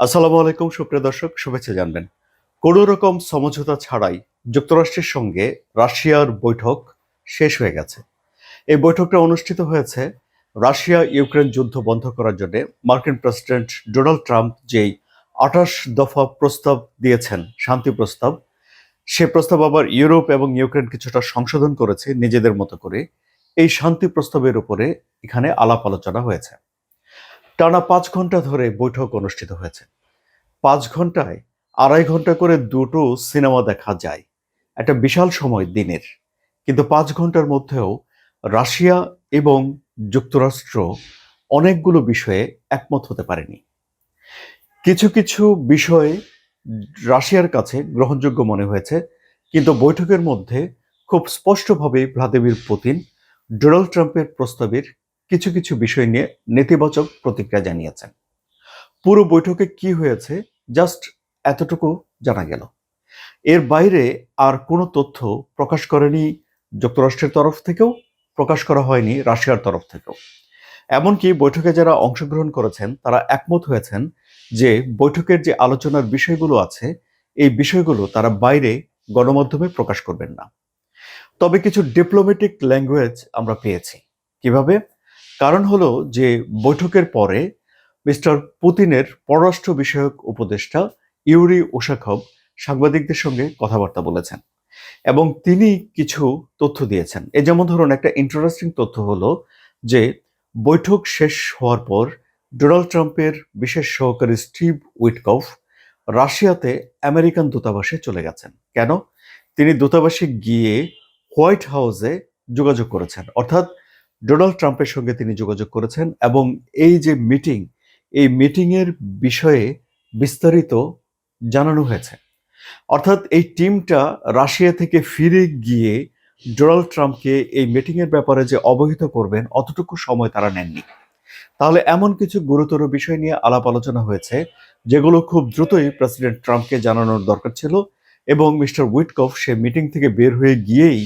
আসসালামু আলাইকুম, সুপ্রিয় দর্শক, শুভেচ্ছা জানবেন। কোনো রকম সমঝোতা ছাড়াই যুক্তরাষ্ট্রের সঙ্গে রাশিয়ার বৈঠক শেষ হয়ে গেছে। এই বৈঠকটা অনুষ্ঠিত হয়েছে রাশিয়া ইউক্রেন যুদ্ধ বন্ধ করার জন্য মার্কিন প্রেসিডেন্ট ডোনাল্ড ট্রাম্প যেই আঠাশ দফা প্রস্তাব দিয়েছেন, শান্তি প্রস্তাব, সে প্রস্তাব আবার ইউরোপ এবং ইউক্রেন কিছুটা সংশোধন করেছে নিজেদের মতো করে। এই শান্তি প্রস্তাবের উপরে এখানে আলাপ আলোচনা হয়েছে। টানা পাঁচ ঘণ্টা ধরে বৈঠক অনুষ্ঠিত হয়েছে। পাঁচ ঘন্টায় আড়াই ঘণ্টা করে দুটো সিনেমা দেখা যায়। একটা বিশাল সময় দিনের। কিন্তু পাঁচ ঘণ্টার মধ্যেও রাশিয়া এবং যুক্তরাষ্ট্র অনেকগুলো বিষয়ে একমত হতে পারেনি। কিছু কিছু বিষয়ে রাশিয়ার কাছে গ্রহণযোগ্য মনে হয়েছে, কিন্তু বৈঠকের মধ্যে খুব স্পষ্টভাবে ভ্লাদিমির পুতিন, ডোনাল্ড ট্রাম্পের প্রস্তাবের কিছু কিছু বিষয় নিয়ে নেতিবাচক প্রতিক্রিয়া জানিয়েছেন। পুরো বৈঠকে কি হয়েছে জাস্ট এতটুকু জানা গেল। এর বাইরে আর কোনো তথ্য প্রকাশ করেনি যুক্তরাষ্ট্রের তরফ থেকেও, প্রকাশ করা হয়নি রাশিয়ার তরফ থেকেও। এমনকি বৈঠকে যারা অংশগ্রহণ করেছেন, তারা একমত হয়েছেন যে বৈঠকের যে আলোচনার বিষয়গুলো আছে, এই বিষয়গুলো তারা বাইরে গণমাধ্যমে প্রকাশ করবেন না। তবে কিছু ডিপ্লোম্যাটিক ল্যাঙ্গুয়েজ আমরা পেয়েছি। কীভাবে? কারণ হলো যে বৈঠকের পরে মিস্টার পুতিনের পররাষ্ট্র বিষয়ক উপদেষ্টা ইউরি ওশাখভ সাংবাদিকদের সঙ্গে কথাবার্তা বলেছেন এবং তিনি কিছু তথ্য দিয়েছেন। এ যেমন ধরুন, একটা ইন্টারেস্টিং তথ্য হলো যে বৈঠক শেষ হওয়ার পর ডোনাল্ড ট্রাম্পের বিশেষ সহকারী স্টিভ উইটকফ রাশিয়াতে আমেরিকান দূতাবাসে চলে গেছেন। কেন? তিনি দূতাবাসে গিয়ে হোয়াইট হাউসে যোগাযোগ করেছেন। অর্থাৎ ডোনাল্ড ট্রাম্পের সঙ্গে তিনি যোগাযোগ করেছেন এবং এই যে মিটিং, এই মিটিংয়ের বিষয়ে বিস্তারিত জানানো হয়েছে। অর্থাৎ এই টিমটা রাশিয়া থেকে ফিরে গিয়ে ডোনাল্ড ট্রাম্পকে এই মিটিংয়ের ব্যাপারে যে অবহিত করবেন, অতটুকু সময় তারা নেননি। তাহলে এমন কিছু গুরুতর বিষয় নিয়ে আলাপ আলোচনা হয়েছে, যেগুলো খুব দ্রুতই প্রেসিডেন্ট ট্রাম্পকে জানানোর দরকার ছিল এবং মিস্টার উইটকফ সে মিটিং থেকে বের হয়ে গিয়েই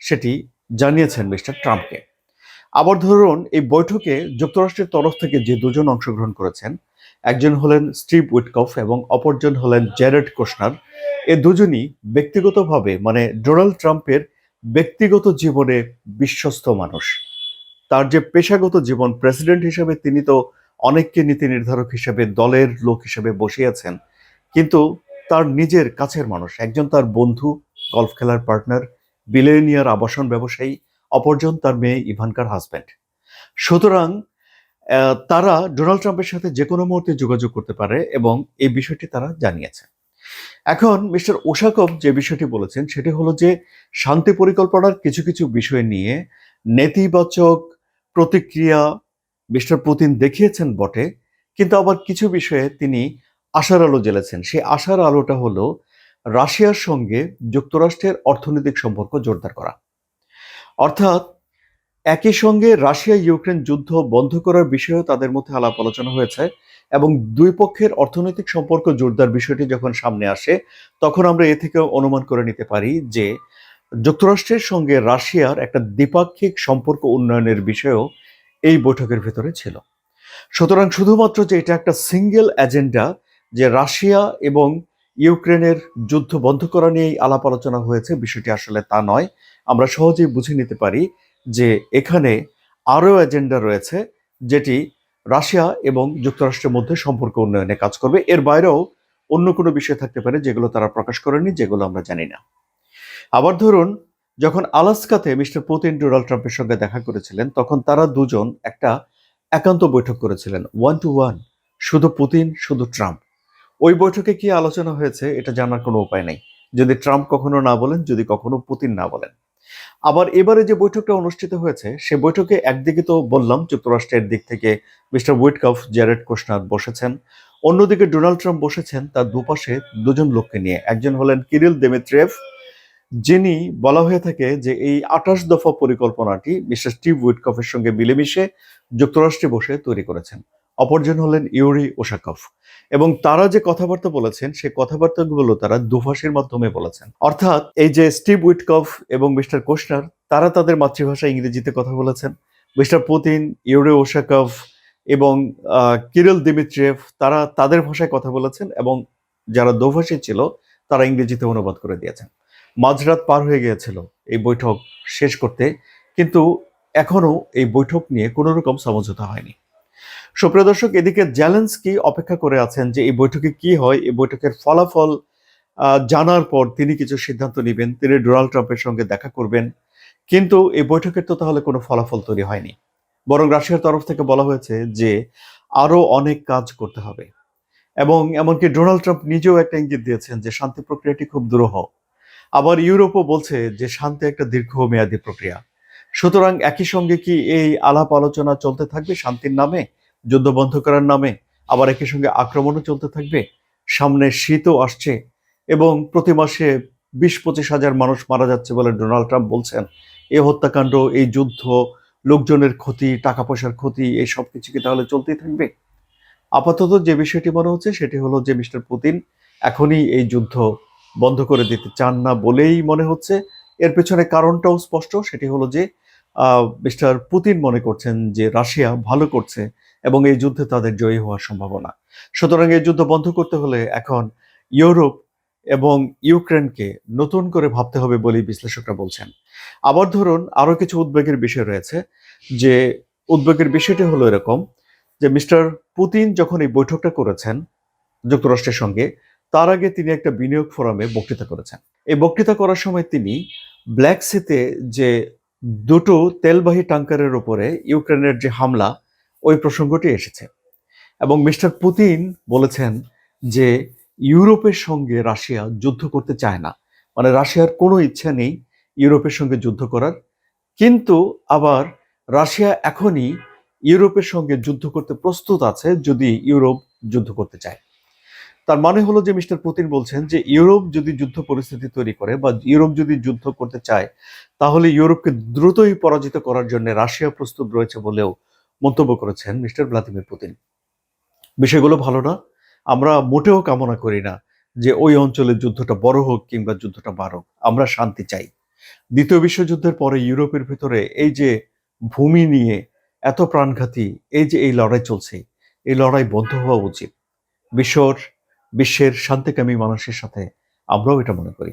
সেটি জানিয়েছেন মিস্টার ট্রাম্পকে। আবার ধরুন এই বৈঠকে যুক্তরাষ্ট্রের তরফ থেকে যে দুজন অংশগ্রহণ করেছেন, একজন হলেন স্টিভ উইটকফ এবং অপরজন হলেন জ্যারেড কোশনার, এ দুজনই ব্যক্তিগতভাবে মানে ডোনাল্ড ট্রাম্পের ব্যক্তিগত জীবনে বিশ্বস্ত মানুষ। তার যে পেশাগত জীবন প্রেসিডেন্ট হিসেবে তিনি তো অনেককে নীতি নির্ধারক হিসেবে, দলের লোক হিসেবে আছেন, কিন্তু তার নিজের কাছের মানুষ, একজন তার বন্ধু, গলফ খেলার পার্টনার, বিলেনিয়ার আবাসন ব্যবসায়ী অপরজন তার মেয়ে ইভানকার হাজব্যান্ড সুতরাং তারা ডোনাল্ড ট্রাম্পের সাথে যে কোনো মুহূর্তে যোগাযোগ করতে পারে এবং এই বিষয়টি তারা জানিয়েছে। এখন মিস্টার ওশাকভ যে বিষয়টি বলেছেন, সেটি হলো যে শান্তি পরিকল্পনার কিছু কিছু বিষয় নিয়ে নেতিবাচক প্রতিক্রিয়া মিস্টার পুতিন দেখিয়েছেন বটে, কিন্তু আবার কিছু বিষয়ে তিনি আশার আলো জ্বেলেছেন। সেই আশার আলোটা হলো রাশিয়ার সঙ্গে যুক্তরাষ্ট্রের অর্থনৈতিক সম্পর্ক জোরদার করা। অর্থাৎ একই সঙ্গে রাশিয়া ইউক্রেন যুদ্ধ বন্ধ করার বিষয়েও তাদের মধ্যে আলাপ আলোচনা হয়েছে এবং দুই পক্ষের অর্থনৈতিক সম্পর্ক জোরদার বিষয়টি যখন সামনে আসে, তখন আমরা এ থেকে অনুমান করে নিতে পারি যে যুক্তরাষ্ট্রের সঙ্গে রাশিয়ার একটা দ্বিপাক্ষিক সম্পর্ক উন্নয়নের বিষয়ও এই বৈঠকের ভেতরে ছিল। সুতরাং শুধুমাত্র যে এটা একটা সিঙ্গেল এজেন্ডা, যে রাশিয়া এবং ইউক্রেনের যুদ্ধ বন্ধ করা নিয়েই আলাপ আলোচনা হয়েছে, বিষয়টি আসলে তা নয়। আমরা সহজেই বুঝে নিতে পারি যে এখানে আরও এজেন্ডা রয়েছে যেটি রাশিয়া এবং যুক্তরাষ্ট্রের মধ্যে সম্পর্ক উন্নয়নে কাজ করবে। এর বাইরেও অন্য কোনো বিষয় থাকতে পারে যেগুলো তারা প্রকাশ করেনি যেগুলো আমরা জানি না। আবার ধরুন, যখন আলাস্কাতে মিস্টার পুতিন ডোনাল্ড ট্রাম্পের সঙ্গে দেখা করেছিলেন, তখন তারা দুজন একটা একান্ত বৈঠক করেছিলেন ওয়ান টু ওয়ান শুধু পুতিন, শুধু ট্রাম্প। ওই বৈঠকে কি আলোচনা হয়েছে, এটা জানার কোনো উপায় নেই। যদি ট্রাম্প কখনো না বলেন, যদি কখনো পুতিন না বলেন। আবার এবারে যে বৈঠকটা অনুষ্ঠিত হয়েছে, সে বৈঠকে একদিকে তো বললাম যুক্তরাষ্ট্রের দিক থেকে মিস্টার উইটকফ, জ্যারেড কোশনার বসেছেন, অন্যদিকে ডোনাল্ড ট্রাম্প বসেছেন তার দুপাশে দুজন লোককে নিয়ে। একজন হলেন কিরিল দেমিত্রেভ, যিনি বলা হয়ে থাকে যে এই আঠাশ দফা পরিকল্পনাটি মিস্টার স্টিভ উইটকফের সঙ্গে মিলেমিশে যুক্তরাষ্ট্রে বসে তৈরি করেছেন। অপরজন হলেন ইউরি ওশাকফ। এবং তারা যে কথাবার্তা বলেছেন সেই কথাবার্তাগুলো তারা দুভাষীর মাধ্যমে বলেছেন। অর্থাৎ এই যে স্টিভ উইটকফ এবং মিস্টার কোশনার, তারা তাদের মাতৃভাষা ইংরেজিতে কথা বলেছেন। মিস্টার পুতিন, ইউরি ওশাকফ এবং কিরিল দিমিত্রিয়েভ তারা তাদের ভাষায় কথা বলেছেন এবং যারা দোভাষী ছিল, তারা ইংরেজিতে অনুবাদ করে দিয়েছেন। মাঝরাত পার হয়ে গিয়েছিল এই বৈঠক শেষ করতে, কিন্তু এখনও এই বৈঠক নিয়ে কোনো রকম সমঝোতা হয়নি। সুপ্রিয় দর্শক, এদিকে জ্যালেন্সকি অপেক্ষা করে আছেন যে এই বৈঠকে কি হয়, এই বৈঠকের ফলাফল জানার পর তিনি কিছু সিদ্ধান্ত নেবেন। তিনি ডোনাল্ড ট্রাম্পের সঙ্গে দেখা করবেন। কিন্তু এই বৈঠকের তো তাহলে কোনো ফলাফল তৈরি হয়নি। বরং রাশিয়ার তরফ থেকে বলা হয়েছে যে আরও অনেক কাজ করতে হবে। এবং এমনকি ডোনাল্ড ট্রাম্প নিজেও একটা ইঙ্গিত দিয়েছেন যে শান্তি প্রক্রিয়াটি খুব দুরূহ। আবার ইউরোপও বলছে যে শান্তি একটা দীর্ঘমেয়াদী প্রক্রিয়া। সুতরাং একই সঙ্গে কি এই আলাপ আলোচনা চলতে থাকবে শান্তির নামে? যুদ্ধ বন্ধ করার নামে আবার একই সঙ্গে আক্রমণও চলতে থাকবে। সামনে শীতও আসছে এবং প্রতি মাসে বিশ পঁচিশ হাজার মানুষ মারা যাচ্ছে বলে ডোনাল্ড ট্রাম্প বলছেন। এই হত্যাকাণ্ড, এই যুদ্ধ, লোকজনের ক্ষতি টাকা পয়সার ক্ষতি, এই সব কিছু কি তাহলে চলতেই থাকবে? আপাতত যে বিষয়টি মনে হচ্ছে সেটি হলো যে মিস্টার পুতিন এখনই এই যুদ্ধ বন্ধ করে দিতে চান না বলেই মনে হচ্ছে। এর পেছনে কারণটাও স্পষ্ট, সেটি হলো যে মিস্টার পুতিন মনে করছেন যে রাশিয়া ভালো করছে এবং এই যুদ্ধে তাদের জয়ী হওয়ার সম্ভাবনা। সুতরাং এই যুদ্ধ বন্ধ করতে হলে এখন ইউরোপ এবং ইউক্রেনকে নতুন করে ভাবতে হবে বলেই বিশ্লেষকরা বলছেন। আবার ধরুন আরও কিছু উদ্বেগের বিষয় রয়েছে, যে উদ্বেগের বিষয়টি হলো এরকম যে মিস্টার পুতিন যখন এই বৈঠকটা করেছেন যুক্তরাষ্ট্রের সঙ্গে, তার আগে তিনি একটা বিনিয়োগ ফোরামে বক্তৃতা করেছেন। এই বক্তৃতা করার সময় তিনি ব্ল্যাক সিতে যে দুটো তেলবাহী ট্যাঙ্কারের উপরে ইউক্রেনের যে হামলা, ওই প্রসঙ্গটি এসেছে। এবং মিস্টার পুতিন বলেছেন যে ইউরোপের সঙ্গে রাশিয়া যুদ্ধ করতে চায় না। মানে রাশিয়ার কোনো ইচ্ছা নেই ইউরোপের সঙ্গে যুদ্ধ করার। কিন্তু আবার রাশিয়া এখনই ইউরোপের সঙ্গে যুদ্ধ করতে প্রস্তুত আছে যদি ইউরোপ যুদ্ধ করতে চায়। তার মানে হলো যে মিস্টার পুতিন বলছেন যে ইউরোপ যদি যুদ্ধ পরিস্থিতি তৈরি করে বা ইউরোপ যদি যুদ্ধ করতে চায় তাহলে ইউরোপকে দ্রুতই পরাজিত করার জন্য রাশিয়া প্রস্তুত রয়েছে বলেও মন্তব্য করেছেন মিস্টার ভ্লাদিমির পুতিন। বিষয়গুলো ভালো না, আমরা মোটেও কামনা করি না যে ওই অঞ্চলে যুদ্ধটা বড় হোক কিংবা যুদ্ধটা বাড়ুক, আমরা শান্তি চাই। দ্বিতীয় বিশ্বযুদ্ধের পরে ইউরোপের ভিতরে এই যে ভূমি নিয়ে এত প্রাণঘাতী, এই যে এই লড়াই চলছে, এই লড়াই বন্ধ হওয়া উচিত। বিশ্বর, বিশ্বের শান্তিকামী মানুষের সাথে আমরাও এটা মনে করি।